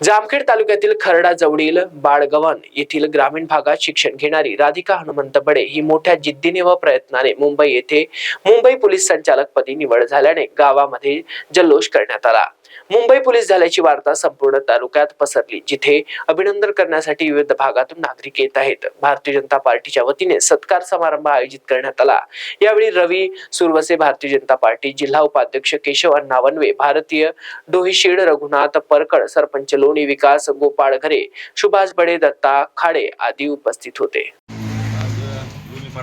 जामखेड तालुक्यातील खरडा जवळील बाळगव्हाण येथील ग्रामीण भागात शिक्षण घेणारी राधिका हनुमंत बडे ही मोठ्या जिद्दीने व प्रयत्नाने मुंबई येथे मुंबई पोलीस संचालकपदी निवड झाल्याने गावामध्ये जल्लोष करण्यात आला. मुंबई पोलीस झाल्याची वार्ता संपूर्ण तालुक्यात पसरली जिथे अभिनंदन करण्यासाठी विविध भागातून नागरिक येत आहेत. भारतीय जनता पार्टीच्या वतीने सत्कार समारंभ आयोजित करण्यात आला. यावेळी रवी सुरवसे भारतीय जनता पार्टी जिल्हा उपाध्यक्ष केशव अण्णा वनवे भारतीय डोहीशेड रघुनाथ परकड सरपंच लोणी विकास गोपाळ घरे सुभाष बडे दत्ता खाडे आदी उपस्थित होते.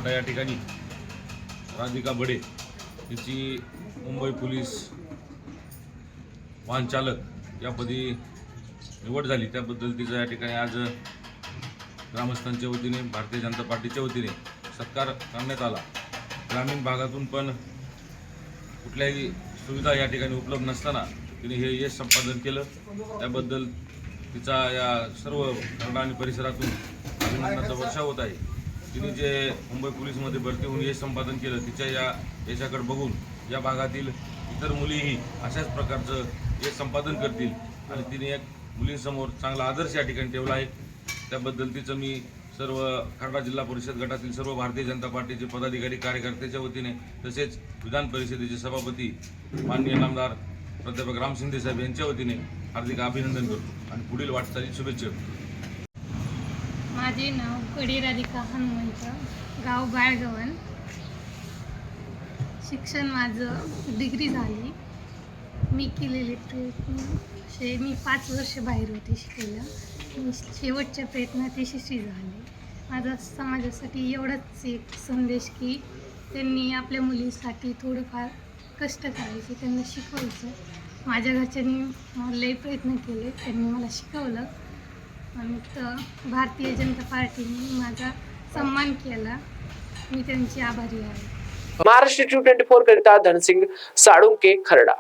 या ठिकाणी राधिका बडे मुंबई पोलीस वाहनचालक यापदी निवड झाली. त्याबद्दल तिचा या ठिकाणी आज ग्रामस्थांच्या वतीने भारतीय जनता पार्टीच्या वतीने सत्कार करण्यात आला. ग्रामीण भागातून पण कुठल्याही सुविधा या ठिकाणी उपलब्ध नसताना तिने हे यश संपादन केलं. त्याबद्दल तिचा या सर्व धरणा आणि परिसरातून अभिनंदनाचा वर्षा होत आहे. तिने जे मुंबई पोलीसमध्ये भरती होऊन यश संपादन केलं तिच्या या यशाकडे बघून या भागातील इतर मुलीही अशाच प्रकारचं हे संपादन करतील. आणि तिने एक मुलींसमोर चांगला आदर्श या ठिकाणी ठेवला आहे. त्याबद्दल तिचं मी सर्व खर्डा जिल्हा परिषद गटातील सर्व भारतीय जनता पार्टीचे पदाधिकारी कार्यकर्त्याच्या वतीने तसेच विधान परिषदेचे सभापती माननीय नामदार प्राध्यापक राम शिंदे साहेब यांच्या वतीने हार्दिक अभिनंदन करतो आणि पुढील वाटचाली शुभेच्छा माझे नाव कडी राधिका हनुमंत गाव बाळगवन शिक्षण माझं डिग्री झाली. मी केलेले प्रयत्न. असे मी पाच वर्ष बाहेर होते शिकायला. मी शेवटच्या प्रयत्नात यशस्वी झाले. माझा समाजासाठी एवढाच एक संदेश की त्यांनी आपल्या मुलीसाठी थोडंफार कष्ट करायचे त्यांना शिकवायचं. माझ्या घरच्यांनी मला लई प्रयत्न केले त्यांनी मला शिकवलं. आणि तर भारतीय जनता पार्टीने माझा सन्मान केला. मी त्यांची आभारी आहे. महाराष्ट्र ट्वेंटी फोर करिता धनसिंग साळुंके खरडा.